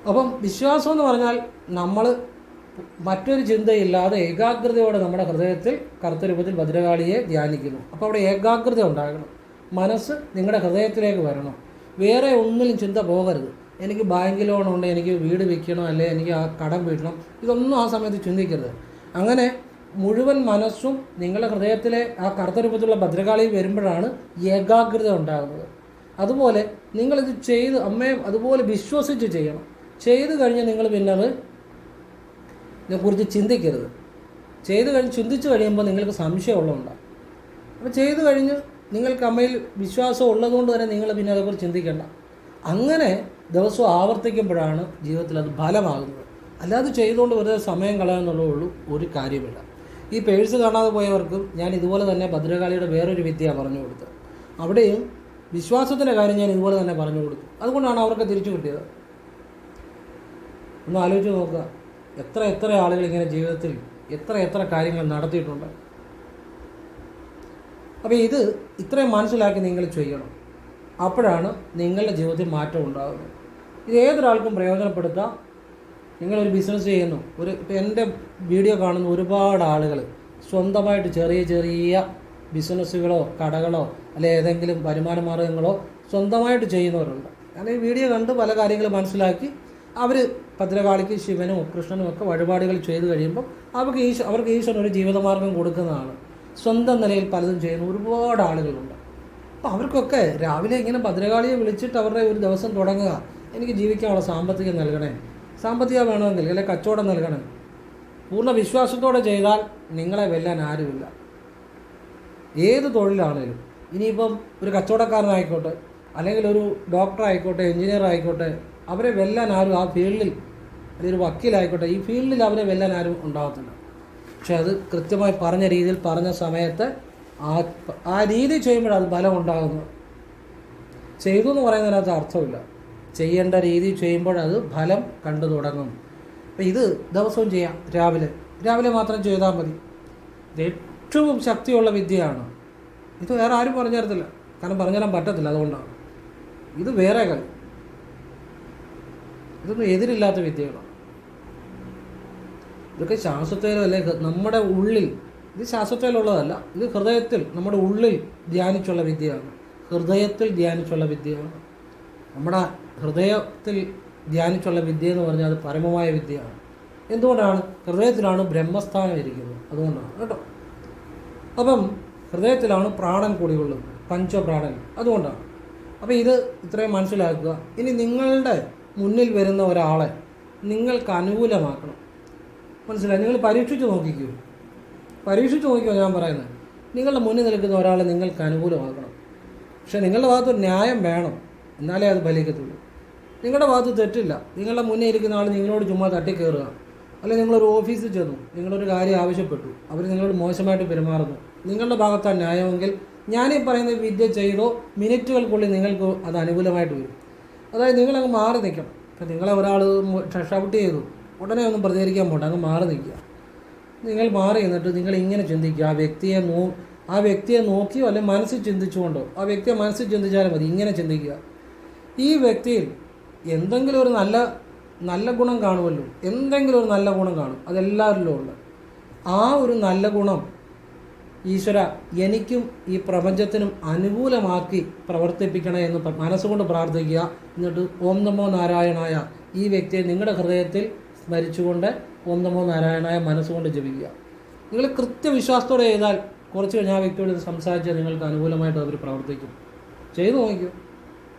അപ്പം വിശ്വാസം എന്ന് പറഞ്ഞാൽ നമ്മൾ മറ്റൊരു ചിന്തയില്ലാതെ ഏകാഗ്രതയോടെ നമ്മുടെ ഹൃദയത്തിൽ കറുത്ത രൂപത്തിൽ ഭദ്രകാളിയെ ധ്യാനിക്കുന്നു. അപ്പോൾ അവിടെ ഏകാഗ്രത ഉണ്ടാകണം. മനസ്സ് നിങ്ങളുടെ ഹൃദയത്തിലേക്ക് വരണം. വേറെ ഒന്നിലും ചിന്ത പോകരുത്. എനിക്ക് ബാങ്ക് ലോൺ ഉണ്ട് എനിക്ക് വീട് വിൽക്കണം അല്ലെങ്കിൽ എനിക്ക് ആ കടം വീട്ടണം. ഇതൊന്നും ആ സമയത്ത് ചിന്തിക്കരുത്. അങ്ങനെ മുഴുവൻ മനസ്സും നിങ്ങളുടെ ഹൃദയത്തിലെ ആ കറുത്ത രൂപത്തിലുള്ള ഭദ്രകാളിയിൽ വരുമ്പോഴാണ് ഏകാഗ്രത ഉണ്ടാകുന്നത്. അതുപോലെ നിങ്ങളിത് ചെയ്ത് അമ്മയെ അതുപോലെ വിശ്വസിച്ച് ചെയ്യണം. ചെയ്തു കഴിഞ്ഞ് നിങ്ങൾ പിന്നെ അത് ഇതിനെക്കുറിച്ച് ചിന്തിക്കരുത്. ചെയ്തു കഴിഞ്ഞ് ചിന്തിച്ചു കഴിയുമ്പോൾ നിങ്ങൾക്ക് സംശയമുള്ളതുണ്ടാകും അപ്പോൾ ചെയ്തു കഴിഞ്ഞ് നിങ്ങൾക്ക് അമ്മയിൽ വിശ്വാസം ഉള്ളതുകൊണ്ട് തന്നെ നിങ്ങൾ പിന്നെ അതേക്കുറിച്ച് ചിന്തിക്കേണ്ട. അങ്ങനെ ദിവസം ആവർത്തിക്കുമ്പോഴാണ് ജീവിതത്തിൽ അത് ഫലമാകുന്നത്. അല്ലാതെ ചെയ്തുകൊണ്ട് വെറുതെ സമയം കളയാന്നുള്ളൂ ഒരു കാര്യമില്ല. ഈ പേഴ്സ് കാണാതെ പോയവർക്കും ഞാൻ ഇതുപോലെ തന്നെ ഭദ്രകാളിയുടെ വേറൊരു വിദ്യ പറഞ്ഞു കൊടുത്തത്. അവിടെയും വിശ്വാസത്തിന്റെ കാര്യം ഞാൻ ഇതുപോലെ തന്നെ പറഞ്ഞു കൊടുത്തു. അതുകൊണ്ടാണ് അവർക്ക് തിരിച്ചു കിട്ടിയത്. ഒന്ന് ആലോചിച്ച് നോക്കുക. എത്ര എത്ര ആളുകൾ ഇങ്ങനെ ജീവിതത്തിൽ എത്ര എത്ര കാര്യങ്ങൾ നടത്തിയിട്ടുണ്ട്. അപ്പോൾ ഇത് ഇത്രയും മനസ്സിലാക്കി നിങ്ങൾ ചെയ്യണം. അപ്പോഴാണ് നിങ്ങളുടെ ജീവിതത്തിൽ മാറ്റം ഉണ്ടാകുന്നത് ഇത് ഏതൊരാൾക്കും പ്രയോജനപ്പെടുത്താം. നിങ്ങളൊരു ബിസിനസ് ചെയ്യുന്നു. ഒരു ഇപ്പം എന്റെ വീഡിയോ കാണുന്ന ഒരുപാട് ആളുകൾ സ്വന്തമായിട്ട് ചെറിയ ചെറിയ ബിസിനസ്സുകളോ കടകളോ അല്ലെ ഏതെങ്കിലും വരുമാന മാർഗങ്ങളോ സ്വന്തമായിട്ട് ചെയ്യുന്നവരുണ്ട്. കാരണം ഈ വീഡിയോ കണ്ട് പല കാര്യങ്ങൾ മനസ്സിലാക്കി അവർ ഭദ്രകാളിക്ക് ശിവനും കൃഷ്ണനും ഒക്കെ വഴിപാടുകൾ ചെയ്തു കഴിയുമ്പോൾ അവർക്ക് ഈശ്വ അവർക്ക് ഈശ്വരൻ ഒരു ജീവിതമാർഗം കൊടുക്കുന്നതാണ്. സ്വന്തം നിലയിൽ പലതും ചെയ്യുന്ന ഒരുപാട് ആളുകളുണ്ട്. അപ്പോൾ അവർക്കൊക്കെ രാവിലെ ഇങ്ങനെ ഭദ്രകാളിയെ വിളിച്ചിട്ട് അവരുടെ ഒരു ദിവസം തുടങ്ങുക. എനിക്ക് ജീവിക്കാനുള്ള സാമ്പത്തികം നൽകണേ. സാമ്പത്തികം വേണമെങ്കിൽ അല്ലെങ്കിൽ കച്ചവടം നൽകണം. പൂർണ വിശ്വാസത്തോടെ ചെയ്താൽ നിങ്ങളെ വെല്ലാൻ ആരുമില്ല. ഏത് തൊഴിലാണേലും ഇനിയിപ്പം ഒരു കച്ചവടക്കാരനായിക്കോട്ടെ അല്ലെങ്കിൽ ഒരു ഡോക്ടർ ആയിക്കോട്ടെ എഞ്ചിനീയർ ആയിക്കോട്ടെ അവരെ വെല്ലാൻ ആരും ആ ഫീൽഡിൽ അല്ലെങ്കിൽ ഒരു വക്കീലായിക്കോട്ടെ ഈ ഫീൽഡിൽ അവരെ വെല്ലാൻ ആരും ഉണ്ടാകത്തില്ല പക്ഷെ അത് കൃത്യമായി പറഞ്ഞ രീതിയിൽ പറഞ്ഞ സമയത്ത് ആ ആ രീതി ചെയ്യുമ്പോഴാണ് ബലം ഉണ്ടാകുന്നത് ചെയ്തു എന്ന് പറയുന്നതിനകത്ത് അർത്ഥമില്ല. ചെയ്യേണ്ട രീതി ചെയ്യുമ്പോൾ അത് ഫലം കണ്ടു തുടങ്ങും. അപ്പം ഇത് ദിവസവും ചെയ്യാം രാവിലെ. രാവിലെ മാത്രം ചെയ്താൽ മതി. ഇത് ഏറ്റവും ശക്തിയുള്ള വിദ്യയാണ്. ഇത് വേറെ ആരും പറഞ്ഞു തരത്തില്ല. കാരണം പറഞ്ഞു തരാൻ പറ്റത്തില്ല അതുകൊണ്ടാണ്. ഇത് വേറെ കളി. ഇതൊന്നും എതിരില്ലാത്ത വിദ്യകളാണ് ഇതൊക്കെ ശാസ്ത്രത്തിലോ അല്ലെ നമ്മുടെ ഉള്ളിൽ. ഇത് ശാസ്ത്രത്തിലുള്ളതല്ല ഇത് ഹൃദയത്തിൽ നമ്മുടെ ഉള്ളിൽ ധ്യാനിച്ചുള്ള വിദ്യയാണ്. ഹൃദയത്തിൽ ധ്യാനിച്ചുള്ള വിദ്യയാണ്. നമ്മുടെ ഹൃദയത്തിൽ ധ്യാനിച്ചുള്ള വിദ്യ എന്ന് പറഞ്ഞാൽ അത് പരമമായ വിദ്യയാണ്. എന്തുകൊണ്ടാണ്? ഹൃദയത്തിലാണ് ബ്രഹ്മസ്ഥാനം ഇരിക്കുന്നത്. അതുകൊണ്ടാണ് കേട്ടോ. അപ്പം ഹൃദയത്തിലാണ് പ്രാണൻ കൂടിയുള്ളത് പഞ്ചപ്രാണൻ. അതുകൊണ്ടാണ്. അപ്പോൾ ഇത് ഇത്രയും മനസ്സിലാക്കുക. ഇനി നിങ്ങളുടെ മുന്നിൽ വരുന്ന ഒരാളെ നിങ്ങൾക്ക് അനുകൂലമാക്കണം. മനസ്സിലായി? നിങ്ങൾ പരീക്ഷിച്ച് നോക്കിക്കൂ. പരീക്ഷിച്ച് നോക്കിയോ ഞാൻ പറയുന്നത്. നിങ്ങളുടെ മുന്നിൽ നിൽക്കുന്ന ഒരാളെ നിങ്ങൾക്ക് അനുകൂലമാക്കണം. പക്ഷേ നിങ്ങളുടെ ഭാഗത്തൊരു ന്യായം വേണം. എന്നാലേ അത് ഫലിക്കത്തുള്ളൂ നിങ്ങളുടെ ഭാഗത്ത് തെറ്റില്ല. നിങ്ങളുടെ മുന്നേ ഇരിക്കുന്ന ആൾ നിങ്ങളോട് ചുമ്മാ തട്ടിക്കയറുക അല്ലെങ്കിൽ നിങ്ങളൊരു ഓഫീസിൽ ചെന്നു. നിങ്ങളൊരു കാര്യം ആവശ്യപ്പെട്ടു. അവർ നിങ്ങളോട് മോശമായിട്ട് പെരുമാറുന്നു. നിങ്ങളുടെ ഭാഗത്താണ് ന്യായമെങ്കിൽ ഞാനീ പറയുന്ന വിദ്യ ചെയ്തോ മിനിറ്റുകൾക്കുള്ളിൽ നിങ്ങൾക്ക് അത് അനുകൂലമായിട്ട് വരും. അതായത് നിങ്ങളങ്ങ് മാറി നിൽക്കണം. ഇപ്പം നിങ്ങളെ ഒരാൾ ഷൗട്ട് ചെയ്തു. ഉടനെ ഒന്നും പ്രതികരിക്കാൻ പോട്ടെ അങ്ങ് മാറി നിൽക്കുക. നിങ്ങൾ മാറി നിന്നിട്ട് നിങ്ങൾ ഇങ്ങനെ ചിന്തിക്കുക. ആ വ്യക്തിയെ നോ ആ വ്യക്തിയെ നോക്കിയോ അല്ലെങ്കിൽ മനസ്സിൽ ചിന്തിച്ചുകൊണ്ടോ? ആ വ്യക്തിയെ മനസ്സിൽ ചിന്തിച്ചാലും മതി. ഇങ്ങനെ ചിന്തിക്കുക. ഈ വ്യക്തിയിൽ എന്തെങ്കിലും ഒരു നല്ല നല്ല ഗുണം കാണുമല്ലോ. എന്തെങ്കിലും ഒരു നല്ല ഗുണം കാണും. അതെല്ലാവരിലും ഉള്ള. ആ ഒരു നല്ല ഗുണം ഈശ്വര എനിക്കും ഈ പ്രപഞ്ചത്തിനും അനുകൂലമാക്കി പ്രവർത്തിപ്പിക്കണേ എന്ന് മനസ്സുകൊണ്ട് പ്രാർത്ഥിക്കുക. എന്നിട്ട് ഓം നമോ നാരായണായ ഈ വ്യക്തിയെ നിങ്ങളുടെ ഹൃദയത്തിൽ സ്മരിച്ചുകൊണ്ട് ഓം നമോ നാരായണായ മനസ്സുകൊണ്ട് ജപിക്കുക. നിങ്ങൾ കൃത്യവിശ്വാസത്തോടെ ചെയ്താൽ കുറച്ച് കഴിഞ്ഞ് ആ വ്യക്തിയോട് സംസാരിച്ചാൽ നിങ്ങൾക്ക് അനുകൂലമായിട്ട് അവർ പ്രവർത്തിക്കും. ചെയ്തു നോക്കിക്കും.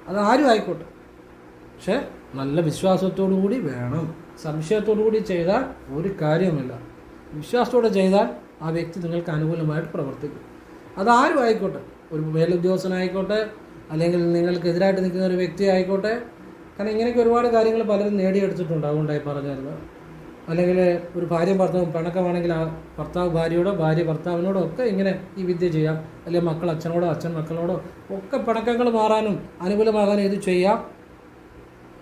അത് ആരും ആയിക്കോട്ടെ. പക്ഷേ നല്ല വിശ്വാസത്തോടു കൂടി വേണം. സംശയത്തോടു കൂടി ചെയ്താൽ ഒരു കാര്യവുമില്ല. വിശ്വാസത്തോടെ ചെയ്താൽ ആ വ്യക്തി നിങ്ങൾക്ക് അനുകൂലമായിട്ട് പ്രവർത്തിക്കും. അതാരും ആയിക്കോട്ടെ. ഒരു മേലുദ്യോഗസ്ഥനായിക്കോട്ടെ അല്ലെങ്കിൽ നിങ്ങൾക്കെതിരായിട്ട് നിൽക്കുന്ന ഒരു വ്യക്തി ആയിക്കോട്ടെ. കാരണം ഇങ്ങനെയൊക്കെ ഒരുപാട് കാര്യങ്ങൾ പലരും നേടിയെടുത്തിട്ടുണ്ട് അതുകൊണ്ടായി പറഞ്ഞിരുന്നത് അല്ലെങ്കിൽ ഒരു ഭാര്യ ഭർത്താവും പിണക്കമാണെങ്കിൽ ആ ഭർത്താവ് ഭാര്യയോടോ ഭാര്യ ഭർത്താവിനോടോ ഒക്കെ ഇങ്ങനെ ഈ വിദ്യ ചെയ്യാം. അല്ലെങ്കിൽ മക്കൾ അച്ഛനോടോ അച്ഛൻ മക്കളോടോ ഒക്കെ പിണക്കങ്ങൾ മാറാനും അനുകൂലമാകാനും ഇത് ചെയ്യാം.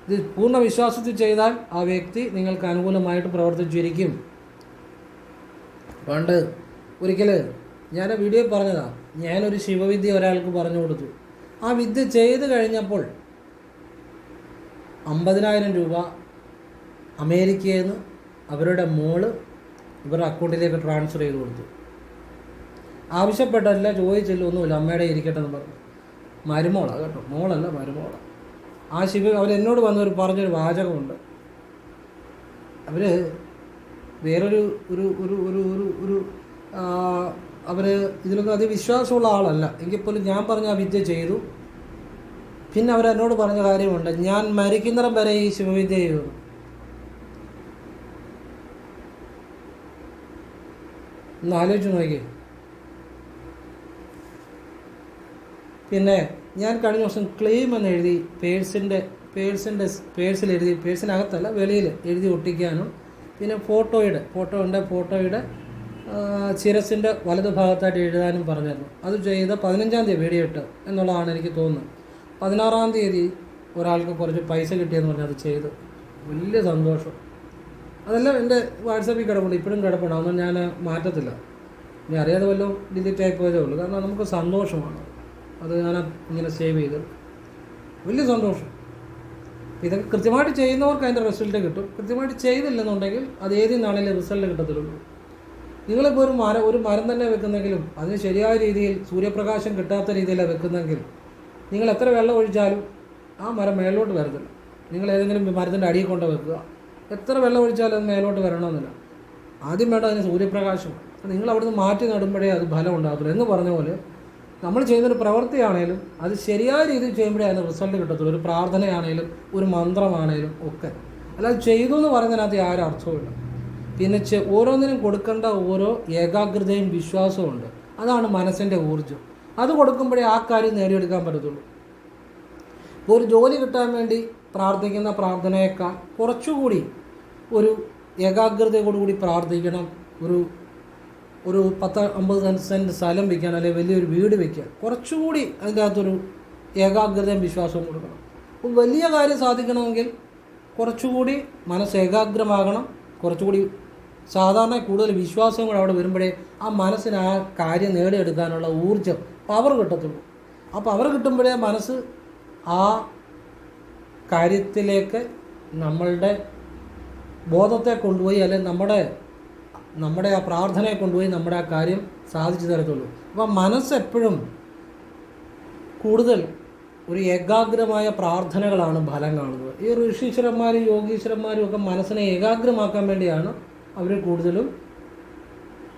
ഇത് പൂർണ വിശ്വാസത്തിൽ ചെയ്താൽ ആ വ്യക്തി നിങ്ങൾക്ക് അനുകൂലമായിട്ട് പ്രവർത്തിച്ചിരിക്കും. പണ്ട് ഒരിക്കൽ ഞാൻ വീഡിയോ പറഞ്ഞതാ. ഞാനൊരു ശിവവിദ്യ ഒരാൾക്ക് പറഞ്ഞു കൊടുത്തു. ആ വിദ്യ ചെയ്ത് കഴിഞ്ഞപ്പോൾ അമ്പതിനായിരം രൂപ അമേരിക്കയിൽ നിന്ന് അവരുടെ മോൾ ഇവരുടെ അക്കൗണ്ടിലേക്ക് ട്രാൻസ്ഫർ ചെയ്ത് കൊടുത്തു. ആവശ്യപ്പെട്ടല്ല ചോദിച്ചില്ല ഒന്നുമില്ല. അമ്മയുടെ ഇരിക്കട്ടെ എന്ന് പറഞ്ഞു. മരുമോളാണ് കേട്ടോ. മോളല്ല മരുമോളാണ് ആ ശിവ അവരെന്നോട് വന്നൊരു പറഞ്ഞൊരു വാചകമുണ്ട്. അവർ വേറൊരു ഒരു ഒരു ഒരു ഒരു ഒരു അവർ ഇതിലൊന്നും അതി വിശ്വാസമുള്ള ആളല്ല. എങ്കിൽ പോലും ഞാൻ പറഞ്ഞ ആ വിദ്യ ചെയ്തു. പിന്നെ അവരെന്നോട് പറഞ്ഞ കാര്യമുണ്ട്. ഞാൻ മരിക്കുന്നിടം വരെ ഈ ശിവവിദ്യ ചെയ്തു. ഒന്ന് ആലോചിച്ച് നോക്കിയേ. പിന്നെ ഞാൻ കഴിഞ്ഞ ദിവസം ക്ലെയിം എന്ന് എഴുതി പേഴ്സിന്റെ പേഴ്സിന്റെ പേഴ്സിൽ എഴുതി പേഴ്സിനകത്തല്ല വെളിയിൽ എഴുതി ഒട്ടിക്കാനും. പിന്നെ ഫോട്ടോയുടെ ഫോട്ടോ ഉണ്ട് ഫോട്ടോയുടെ ശിരസിന്റെ വലത് ഭാഗത്തായിട്ട് എഴുതാനും പറഞ്ഞിരുന്നു അത് ചെയ്ത പതിനഞ്ചാം തീയതി വെടിയിട്ട് എന്നുള്ളതാണ് എനിക്ക് തോന്നുന്നത്. പതിനാറാം തീയതി ഒരാൾക്ക് കുറച്ച് പൈസ കിട്ടിയെന്ന് പറഞ്ഞാൽ അത് ചെയ്തു. വലിയ സന്തോഷം. അതെല്ലാം എന്റെ വാട്സാപ്പിൽ കിടപ്പുണ്ട്. ഇപ്പോഴും കിടപ്പുണ്ട്. അതൊന്നും ഞാൻ മാറ്റത്തില്ല. ഇനി അറിയാതെ വല്ലതും ഡിലീറ്റ് ആയി പോയതേ ഉള്ളൂ. കാരണം നമുക്ക് സന്തോഷമാണ്. അത് ഞാൻ ഇങ്ങനെ സേവ് ചെയ്ത്. വലിയ സന്തോഷം. ഇതൊക്കെ കൃത്യമായിട്ട് ചെയ്യുന്നവർക്ക് അതിന്റെ റിസൾട്ട് കിട്ടും. കൃത്യമായിട്ട് ചെയ്തില്ലെന്നുണ്ടെങ്കിൽ അത് ഏത് നാളിലെ റിസൾട്ട് കിട്ടത്തുള്ളൂ. നിങ്ങളിപ്പോൾ ഒരു മരം ഒരു മരം തന്നെ വെക്കുന്നെങ്കിലും അതിന് ശരിയായ രീതിയിൽ സൂര്യപ്രകാശം കിട്ടാത്ത രീതിയിലാണ് വെക്കുന്നെങ്കിൽ നിങ്ങൾ എത്ര വെള്ളം ഒഴിച്ചാലും ആ മരം മേലോട്ട് വരത്തില്ല. നിങ്ങൾ ഏതെങ്കിലും മരത്തിന്റെ അടിയിൽ കൊണ്ട് വെക്കുക. എത്ര വെള്ളം ഒഴിച്ചാലും അത് മേലോട്ട് വരണമെന്നില്ല. ആദ്യം വേണ്ട അതിന് സൂര്യപ്രകാശം നിങ്ങൾ അവിടുന്ന് മാറ്റി നടുമ്പോഴേ അത് ഫലം ഉണ്ടാകത്തുള്ളൂ. എന്ന് പറഞ്ഞ പോലെ നമ്മൾ ചെയ്യുന്നൊരു പ്രവൃത്തിയാണേലും അത് ശരിയായ രീതിയിൽ ചെയ്യുമ്പോഴേ അതിന് റിസൾട്ട് കിട്ടത്തുള്ളൂ. ഒരു പ്രാർത്ഥനയാണേലും ഒരു മന്ത്രമാണേലും ഒക്കെ. അല്ലാതെ ചെയ്തു എന്ന് പറയുന്നതിനകത്ത് യാതൊരു അർത്ഥവുമില്ല പിന്നെ ഓരോന്നിനും കൊടുക്കേണ്ട ഓരോ ഏകാഗ്രതയും വിശ്വാസവും ഉണ്ട്. അതാണ് മനസ്സിന്റെ ഊർജം. അത് കൊടുക്കുമ്പോഴേ ആ കാര്യം നേടിയെടുക്കാൻ പറ്റത്തുള്ളൂ. ഇപ്പോൾ ഒരു ജോലി കിട്ടാൻ വേണ്ടി പ്രാർത്ഥിക്കുന്ന പ്രാർത്ഥനയേക്കാൾ കുറച്ചുകൂടി ഒരു ഏകാഗ്രതയോടുകൂടി പ്രാർത്ഥിക്കണം ഒരു ഒരു പത്ത് അമ്പത് സെന്റ് സ്ഥലം വയ്ക്കാൻ അല്ലെങ്കിൽ വലിയൊരു വീട് വയ്ക്കുക. കുറച്ചുകൂടി അതിന്റെ അകത്തൊരു ഏകാഗ്രതയും വിശ്വാസവും കൊടുക്കണം. അപ്പോൾ വലിയ കാര്യം സാധിക്കണമെങ്കിൽ കുറച്ചുകൂടി മനസ്സ് ഏകാഗ്രമാകണം. കുറച്ചുകൂടി സാധാരണ കൂടുതൽ വിശ്വാസവും കൂടെ അവിടെ വരുമ്പോഴേ ആ മനസ്സിന് ആ കാര്യം നേടിയെടുക്കാനുള്ള ഊർജം പവർ കിട്ടത്തുള്ളൂ. ആ പവർ കിട്ടുമ്പോഴേ മനസ്സ് ആ കാര്യത്തിലേക്ക് നമ്മളുടെ ബോധത്തെ കൊണ്ടുപോയി അല്ലെങ്കിൽ നമ്മുടെ നമ്മുടെ ആ പ്രാർത്ഥനയെ കൊണ്ടുപോയി നമ്മുടെ ആ കാര്യം സാധിച്ചു തരത്തുള്ളൂ. അപ്പം മനസ്സെപ്പോഴും കൂടുതൽ ഒരു ഏകാഗ്രമായ പ്രാർത്ഥനകളാണ് ഫലം കാണുന്നത്. ഈ ഋഷീശ്വരന്മാരും യോഗീശ്വരന്മാരും ഒക്കെ മനസ്സിനെ ഏകാഗ്രമാക്കാൻ വേണ്ടിയാണ് അവർ കൂടുതലും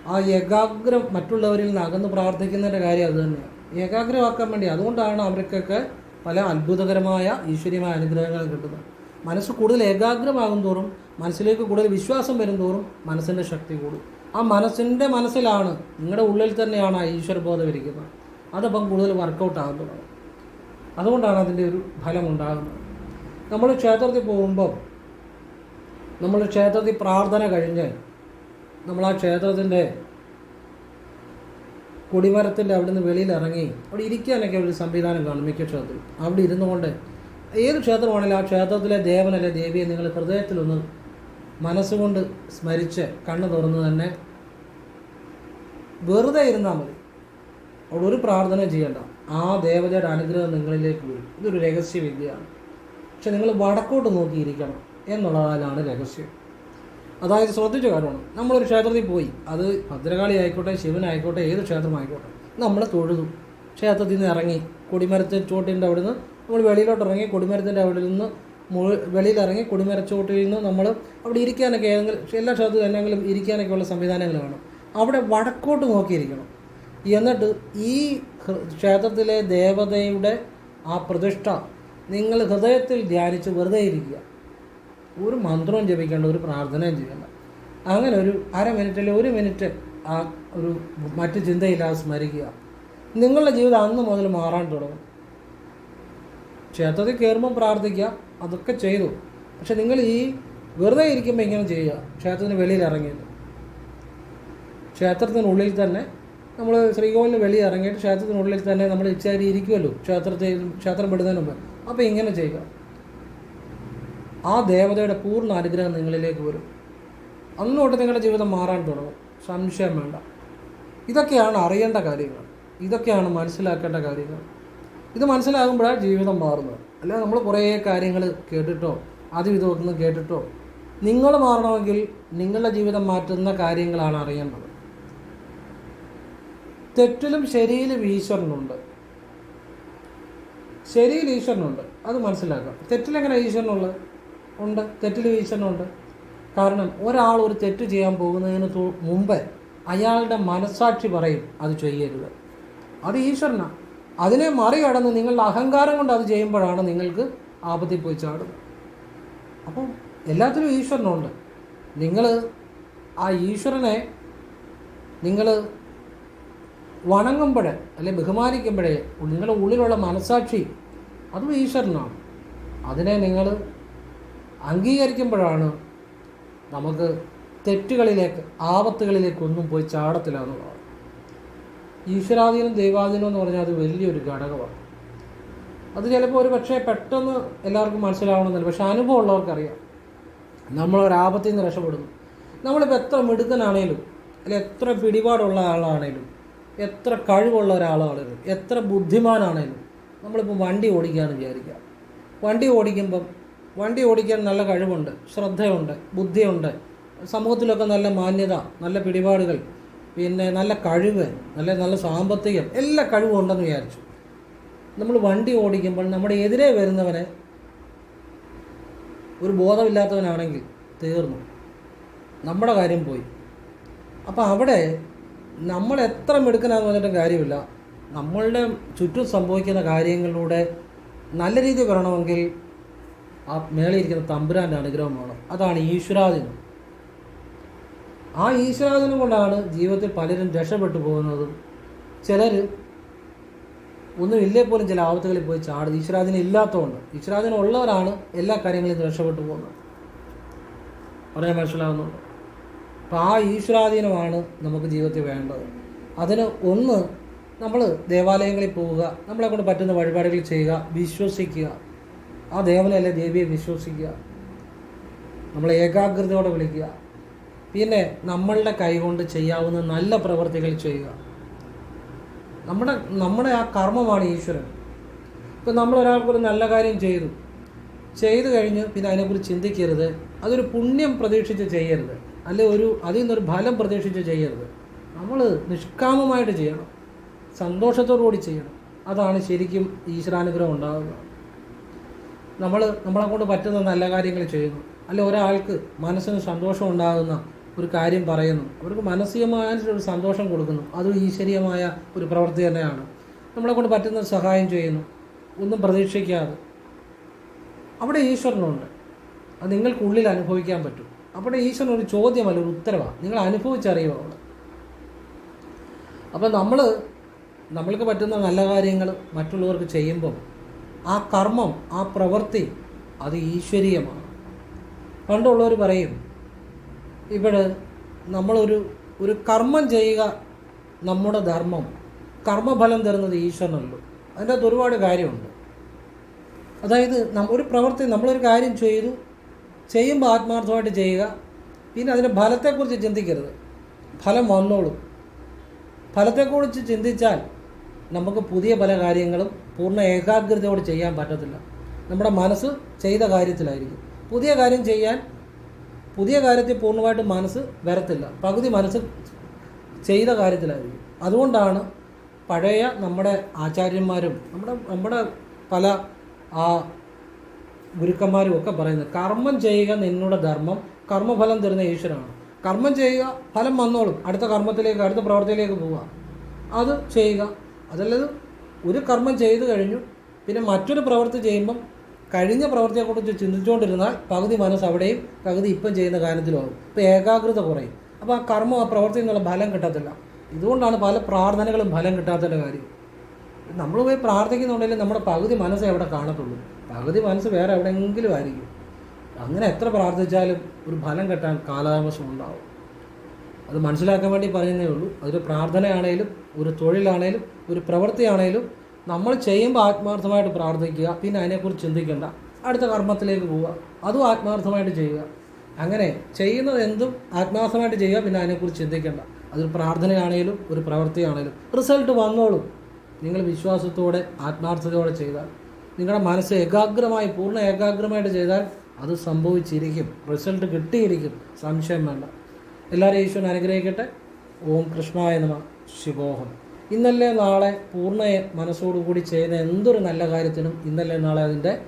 ആ ഏകാഗ്രം മറ്റുള്ളവരിൽ നിന്ന് അകന്ന് പ്രാർത്ഥിക്കുന്നതിന്റെ കാര്യം അത് തന്നെയാണ്. ഏകാഗ്രമാക്കാൻ വേണ്ടി അതുകൊണ്ടാണ് അവർക്കൊക്കെ പല അത്ഭുതകരമായ ഈശ്വര്യമായ അനുഗ്രഹങ്ങൾ കിട്ടുന്നത്. മനസ്സ് കൂടുതൽ ഏകാഗ്രമാകും തോറും മനസ്സിലേക്ക് കൂടുതൽ വിശ്വാസം വരും തോറും മനസ്സിന്റെ ശക്തി കൂടും. ആ മനസ്സിന്റെ മനസ്സിലാണ് നിങ്ങളുടെ ഉള്ളിൽ തന്നെയാണ് ആ ഈശ്വരബോധം ഇരിക്കുന്നത്. അതപ്പം കൂടുതൽ വർക്കൗട്ട് ആകും തുടങ്ങും. അതുകൊണ്ടാണ് അതിന്റെ ഒരു ഫലം ഉണ്ടാകുന്നത്. നമ്മൾ ക്ഷേത്രത്തിൽ പോകുമ്പോൾ നമ്മൾ ക്ഷേത്രത്തിൽ പ്രാർത്ഥന കഴിഞ്ഞ് നമ്മൾ ആ ക്ഷേത്രത്തിന്റെ കൊടിമരത്തിന്റെ അവിടെ നിന്ന് വെളിയിൽ ഇറങ്ങി അവിടെ ഇരിക്കാനൊക്കെ ഒരു സംവിധാനം കാണും മിക്ക ക്ഷേത്രത്തിൽ അവിടെ ഇരുന്നുകൊണ്ട് ഏത് ക്ഷേത്രമാണെങ്കിലും ആ ക്ഷേത്രത്തിലെ ദേവനല്ലേ ദേവിയെ നിങ്ങൾ ഹൃദയത്തിലൊന്ന് മനസ്സുകൊണ്ട് സ്മരിച്ച് കണ്ണു തുറന്ന് തന്നെ വെറുതെ ഇരുന്നാൽ മതി. അവിടെ ഒരു പ്രാർത്ഥന ചെയ്യണ്ട. ആ ദേവതയുടെ അനുഗ്രഹം നിങ്ങളിലേക്ക് വരും. ഇതൊരു രഹസ്യ വിദ്യയാണ്. പക്ഷെ നിങ്ങൾ വടക്കോട്ട് നോക്കിയിരിക്കണം എന്നുള്ളതിലാണ് രഹസ്യം. അതായത് ശ്രദ്ധിച്ച കാര്യമാണ്. നമ്മളൊരു ക്ഷേത്രത്തിൽ പോയി. അത് ഭദ്രകാളി ആയിക്കോട്ടെ ശിവനായിക്കോട്ടെ ഏത് ക്ഷേത്രമായിക്കോട്ടെ നമ്മൾ തൊഴുതു. ക്ഷേത്രത്തിൽ നിന്ന് ഇറങ്ങി കൊടിമരത്തെ ചോട്ടിന്റെ അവിടെ നിന്ന് നമ്മൾ വെളിയിലോട്ട് ഇറങ്ങി കൊടിമരത്തിന്റെ അവിടെ നിന്ന് വെളിയിലിറങ്ങി കൊടിമരച്ചോട്ടിൽ നിന്ന് നമ്മൾ അവിടെ ഇരിക്കാനൊക്കെ ഏതെങ്കിലും എല്ലാ ക്ഷേത്രത്തിലും എന്തെങ്കിലും ഇരിക്കാനൊക്കെ ഉള്ള സംവിധാനങ്ങൾ വേണം. അവിടെ വടക്കോട്ട് നോക്കിയിരിക്കണം. എന്നിട്ട് ഈ ക്ഷേത്രത്തിലെ ദേവതയുടെ ആ പ്രതിഷ്ഠ നിങ്ങൾ ഹൃദയത്തിൽ ധ്യാനിച്ച് വെറുതെ ഇരിക്കുക. ഒരു മന്ത്രവും ജപിക്കേണ്ട ഒരു പ്രാർത്ഥനയും ചെയ്യേണ്ട. അങ്ങനെ ഒരു അര മിനിറ്റിൽ ഒരു മിനിറ്റ് ആ ഒരു മറ്റ് ചിന്തയില്ലാതെ സ്മരിക്കുക. നിങ്ങളുടെ ജീവിതം അന്ന് മുതൽ മാറാൻ തുടങ്ങും. ക്ഷേത്രത്തിൽ കയറുമ്പം പ്രാർത്ഥിക്കുക അതൊക്കെ ചെയ്തു. പക്ഷെ നിങ്ങൾ ഈ വെറുതെ ഇരിക്കുമ്പോൾ ഇങ്ങനെ ചെയ്യുക? ക്ഷേത്രത്തിന് വെളിയിൽ ഇറങ്ങിയത് ക്ഷേത്രത്തിനുള്ളിൽ തന്നെ നമ്മൾ ശ്രീകോവിലിന് വെളിയിൽ ഇറങ്ങിയിട്ട് ക്ഷേത്രത്തിനുള്ളിൽ തന്നെ നമ്മൾ ഇച്ചാരി ഇരിക്കുമല്ലോ ക്ഷേത്രത്തിൽ ക്ഷേത്രം വിടുന്നതിന് മുമ്പ്. അപ്പോൾ ഇങ്ങനെ ചെയ്യുക. ആ ദേവതയുടെ പൂർണ അനുഗ്രഹം നിങ്ങളിലേക്ക് വരും. അന്നോട്ട് നിങ്ങളുടെ ജീവിതം മാറാൻ തുടങ്ങും. സംശയം വേണ്ട. ഇതൊക്കെയാണ് അറിയേണ്ട കാര്യങ്ങൾ. ഇതൊക്കെയാണ് മനസ്സിലാക്കേണ്ട കാര്യങ്ങൾ. ഇത് മനസ്സിലാകുമ്പോഴാണ് ജീവിതം മാറുന്നത്. അല്ലാതെ നമ്മൾ കുറേ കാര്യങ്ങൾ കേട്ടിട്ടോ അതും ഇതൊന്നും കേട്ടിട്ടോ നിങ്ങൾ മാറണമെങ്കിൽ നിങ്ങളുടെ ജീവിതം മാറ്റുന്ന കാര്യങ്ങളാണ് അറിയേണ്ടത്. തെറ്റിലും ശരിയിലും ഈശ്വരനുണ്ട്. ശരിയിൽ ഈശ്വരനുണ്ട് അത് മനസ്സിലാക്കാം. തെറ്റിലെങ്ങനെ ഈശ്വരനുള്ളത്? ഉണ്ട് തെറ്റിൽ ഈശ്വരനുണ്ട്. കാരണം ഒരാൾ ഒരു തെറ്റ് ചെയ്യാൻ പോകുന്നതിന് മുമ്പ് അയാളുടെ മനസ്സാക്ഷി പറയും അത് ചെയ്യരുത്. അത് ഈശ്വരനാണ് അതിനെ മറികടന്ന് നിങ്ങളുടെ അഹങ്കാരം കൊണ്ട് അത് ചെയ്യുമ്പോഴാണ് നിങ്ങൾക്ക് ആപത്തിൽ പോയി ചാടുന്നത്. അപ്പം എല്ലാത്തിലും ഈശ്വരനുണ്ട്. നിങ്ങൾ ആ ഈശ്വരനെ നിങ്ങൾ വണങ്ങുമ്പോഴേ അല്ലെ ബഹുമാനിക്കുമ്പോഴേ നിങ്ങളുടെ ഉള്ളിലുള്ള മനസാക്ഷി അതും ഈശ്വരനാണ്. അതിനെ നിങ്ങൾ അംഗീകരിക്കുമ്പോഴാണ് നമുക്ക് തെറ്റുകളിലേക്ക് ആപത്തുകളിലേക്കൊന്നും പോയി ചാടത്തില്ല എന്നുള്ളതാണ് ഈശ്വരാധീനം ദൈവാധീനം എന്ന് പറഞ്ഞാൽ അത് വലിയൊരു ഘടകമാണ്. അത് ചിലപ്പോൾ ഒരു പക്ഷേ പെട്ടെന്ന് എല്ലാവർക്കും മനസ്സിലാവണമെന്നില്ല. പക്ഷെ അനുഭവം ഉള്ളവർക്കറിയാം. നമ്മളൊരാപത്തിൽ നിന്ന് രക്ഷപ്പെടുന്നു. നമ്മളിപ്പോൾ എത്ര മിടുക്കനാണേലും അല്ലെ എത്ര പിടിപാടുള്ള ആളാണേലും എത്ര കഴിവുള്ള ഒരാളാണേലും എത്ര ബുദ്ധിമാനാണേലും നമ്മളിപ്പോൾ വണ്ടി ഓടിക്കുകയെന്ന് വിചാരിക്കുക. വണ്ടി ഓടിക്കുമ്പം വണ്ടി ഓടിക്കാൻ നല്ല കഴിവുണ്ട് ശ്രദ്ധയുണ്ട് ബുദ്ധിയുണ്ട് സമൂഹത്തിലൊക്കെ നല്ല മാന്യത നല്ല പിടിപാടുകൾ പിന്നെ നല്ല കഴിവ് നല്ല നല്ല സാമ്പത്തികം എല്ലാ കഴിവും ഉണ്ടെന്ന് വിചാരിച്ചു. നമ്മൾ വണ്ടി ഓടിക്കുമ്പോൾ നമ്മുടെ എതിരെ വരുന്നവനെ ഒരു ബോധമില്ലാത്തവനാണെങ്കിൽ തീർന്നു. നമ്മുടെ കാര്യം പോയി. അപ്പോൾ അവിടെ നമ്മൾ എത്ര മെടുക്കനാന്ന് പറഞ്ഞിട്ടും കാര്യമില്ല. നമ്മളുടെ ചുറ്റും സംഭവിക്കുന്ന കാര്യങ്ങളിലൂടെ നല്ല രീതിയിൽ വരണമെങ്കിൽ ആ മേളിയിരിക്കുന്ന തമ്പുരാന്റെ അനുഗ്രഹം വേണം അതാണ് ഈശ്വരാധീനം ആ ഈശ്വരാധനം കൊണ്ടാണ് ജീവിതത്തിൽ പലരും രക്ഷപ്പെട്ടു പോകുന്നതും. ചിലർ ഒന്നും ഇല്ലേ പോലും ചില ആപത്തുകളിൽ പോയി ചാടുന്നത് ഈശ്വരാധന ഇല്ലാത്തതുകൊണ്ട്. ഈശ്വരാധന ഉള്ളവരാണ് എല്ലാ കാര്യങ്ങളിൽ രക്ഷപ്പെട്ടു പോകുന്നത്. പറയാൻ മനസ്സിലാവുന്നുണ്ട്? അപ്പോൾ ആ ഈശ്വരാധീനമാണ് നമുക്ക് ജീവിതത്തിൽ വേണ്ടത്. അതിന് ഒന്ന് നമ്മൾ ദേവാലയങ്ങളിൽ പോവുക നമ്മളെ കൊണ്ട് പറ്റുന്ന വഴിപാടുകൾ ചെയ്യുക വിശ്വസിക്കുക. ആ ദേവനല്ലേ ദേവിയെ വിശ്വസിക്കുക. നമ്മളെ ഏകാഗ്രതയോടെ വിളിക്കുക. പിന്നെ നമ്മളുടെ കൈകൊണ്ട് ചെയ്യാവുന്ന നല്ല പ്രവർത്തികൾ ചെയ്യുക. നമ്മുടെ നമ്മുടെ ആ കർമ്മമാണ് ഈശ്വരൻ. ഇപ്പം നമ്മൾ ഒരാൾക്കൊരു നല്ല കാര്യം ചെയ്തു. ചെയ്തു കഴിഞ്ഞ് പിന്നെ അതിനെക്കുറിച്ച് ചിന്തിക്കരുത്. അതൊരു പുണ്യം പ്രതീക്ഷിച്ച് ചെയ്യരുത്. അല്ലെ ഒരു അതിൽ നിന്നൊരു ഫലം പ്രതീക്ഷിച്ച് ചെയ്യരുത്. നമ്മൾ നിഷ്കാമമായിട്ട് ചെയ്യണം. സന്തോഷത്തോടു കൂടി ചെയ്യണം. അതാണ് ശരിക്കും ഈശ്വരാനുഗ്രഹം ഉണ്ടാകുക നമ്മൾ നമ്മളെ കൊണ്ട് പറ്റുന്ന നല്ല കാര്യങ്ങൾ ചെയ്യുന്നു. അല്ലെ ഒരാൾക്ക് മനസ്സിന് സന്തോഷം ഉണ്ടാകുന്ന ഒരു കാര്യം പറയുന്നു. അവർക്ക് മാനസികമായ ഒരു സന്തോഷം കൊടുക്കുന്നു. അത് ഈശ്വരീയമായ ഒരു പ്രവൃത്തി തന്നെയാണ്. നമ്മളെ കൊണ്ട് പറ്റുന്ന സഹായം ചെയ്യുന്നു. ഒന്നും പ്രതീക്ഷിക്കാതെ. അവിടെ ഈശ്വരനുണ്ട്. അത് നിങ്ങൾക്കുള്ളിൽ അനുഭവിക്കാൻ പറ്റും. അവിടെ ഈശ്വരൻ ഒരു ചോദ്യമല്ല ഒരു ഉത്തരവാണ് നിങ്ങൾ അനുഭവിച്ചറിയുക അവിടെ? അപ്പം നമ്മൾ നമ്മൾക്ക് പറ്റുന്ന നല്ല കാര്യങ്ങൾ മറ്റുള്ളവർക്ക് ചെയ്യുമ്പോൾ ആ കർമ്മം ആ പ്രവൃത്തി അത് ഈശ്വരീയമാണ്. പണ്ടുള്ളവർ പറയും ഇവിടെ നമ്മളൊരു ഒരു കർമ്മം ചെയ്യുക നമ്മുടെ ധർമ്മം. കർമ്മഫലം തരുന്നത് ഈശ്വരനല്ലോ. അതിന്റെ അകത്ത് ഒരുപാട് കാര്യമുണ്ട്. അതായത് ഒരു പ്രവൃത്തി നമ്മളൊരു കാര്യം ചെയ്തു ചെയ്യുമ്പോൾ ആത്മാർത്ഥമായിട്ട് ചെയ്യുക പിന്നെ അതിന്റെ ഫലത്തെക്കുറിച്ച് ചിന്തിക്കരുത്. ഫലം വന്നോളും. ഫലത്തെക്കുറിച്ച് ചിന്തിച്ചാൽ നമുക്ക് പുതിയ പല കാര്യങ്ങളും പൂർണ ഏകാഗ്രതയോട് ചെയ്യാൻ പറ്റത്തില്ല. നമ്മുടെ മനസ്സ് ചെയ്ത കാര്യത്തിലായിരിക്കും. പുതിയ കാര്യം ചെയ്യാൻ പുതിയ കാര്യത്തിൽ പൂർണമായിട്ട് മനസ്സ് വരത്തില്ല. പകുതി മനസ്സ് ചെയ്ത കാര്യത്തിലായിരിക്കും. അതുകൊണ്ടാണ് പഴയ നമ്മുടെ ആചാര്യന്മാരും നമ്മുടെ നമ്മുടെ പല ആ ഗുരുക്കന്മാരും ഒക്കെ പറയുന്നത് കർമ്മം ചെയ്യുക നിന്നുടെ ധർമ്മം കർമ്മഫലം തരുന്ന ഈശ്വരനാണ് കർമ്മം ചെയ്യുക ഫലം വന്നോളും. അടുത്ത കർമ്മത്തിലേക്ക് അടുത്ത പ്രവർത്തിയിലേക്ക് പോവുക. അത് ചെയ്യുക. അതല്ലത് ഒരു കർമ്മം ചെയ്തു കഴിഞ്ഞു പിന്നെ മറ്റൊരു പ്രവൃത്തി ചെയ്യുമ്പം കഴിഞ്ഞ പ്രവൃത്തിയെക്കുറിച്ച് ചിന്തിച്ചുകൊണ്ടിരുന്നാൽ പകുതി മനസ്സ് അവിടെയും പകുതി ഇപ്പം ചെയ്യുന്ന കാര്യത്തിലുമാകും ഇപ്പോൾ ഏകാഗ്രത കുറയും. അപ്പോൾ ആ കർമ്മം ആ പ്രവൃത്തി എന്നുള്ള ഫലം കിട്ടത്തില്ല. ഇതുകൊണ്ടാണ് പല പ്രാർത്ഥനകളും ഫലം കിട്ടാത്തതിന്റെ കാര്യം. നമ്മൾ പോയി പ്രാർത്ഥിക്കുന്നുണ്ടെങ്കിൽ നമ്മുടെ പകുതി മനസ്സ് അവിടെ കാണത്തുള്ളൂ. പകുതി മനസ്സ് വേറെ എവിടെയെങ്കിലും ആയിരിക്കും. അങ്ങനെ എത്ര പ്രാർത്ഥിച്ചാലും ഒരു ഫലം കിട്ടാൻ കാലതാമസം ഉണ്ടാവും. അത് മനസ്സിലാക്കാൻ വേണ്ടി പറയുന്നേ ഉള്ളൂ. അതൊരു പ്രാർത്ഥനയാണേലും ഒരു തൊഴിലാണേലും ഒരു പ്രവൃത്തിയാണേലും നമ്മൾ ചെയ്യുമ്പോൾ ആത്മാർത്ഥമായിട്ട് പ്രാർത്ഥിക്കുക പിന്നെ അതിനെക്കുറിച്ച് ചിന്തിക്കേണ്ട. അടുത്ത കർമ്മത്തിലേക്ക് പോവുക. അതും ആത്മാർത്ഥമായിട്ട് ചെയ്യുക. അങ്ങനെ ചെയ്യുന്നത് എന്തും ആത്മാർത്ഥമായിട്ട് ചെയ്യുക പിന്നെ അതിനെക്കുറിച്ച് ചിന്തിക്കേണ്ട. അതൊരു പ്രാർത്ഥനയാണേലും ഒരു പ്രവൃത്തിയാണേലും. റിസൾട്ട് വന്നോളും. നിങ്ങൾ വിശ്വാസത്തോടെ ആത്മാർത്ഥതയോടെ ചെയ്താൽ. നിങ്ങളുടെ മനസ്സ് ഏകാഗ്രമായി പൂർണ ഏകാഗ്രമായിട്ട് ചെയ്താൽ അത് സംഭവിച്ചിരിക്കും. റിസൾട്ട് കിട്ടിയിരിക്കും. സംശയം വേണ്ട. എല്ലാവരും ഈശ്വരൻ അനുഗ്രഹിക്കട്ടെ. ഓം കൃഷ്ണായ നമ. ശിവോഹം. ഇന്നല്ലേ നാളെ പൂർണ മനസ്സോടുകൂടി ചെയ്യുന്ന എന്തൊരു നല്ല കാര്യത്തിനും ഇന്നല്ലേ നാളെ അതിന്റെ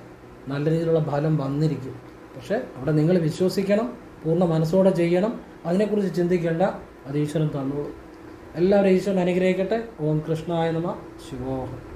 നല്ല രീതിയിലുള്ള ഫലം വന്നിരിക്കും. പക്ഷേ അവിടെ നിങ്ങൾ വിശ്വസിക്കണം പൂർണ മനസ്സോടെ ചെയ്യണം. അതിനെക്കുറിച്ച് ചിന്തിക്കേണ്ട അത് ഈശ്വരൻ തന്നോളൂ. എല്ലാവരും ഈശ്വരൻ അനുഗ്രഹിക്കട്ടെ. ഓം കൃഷ്ണായ നമ. ശിവോഹം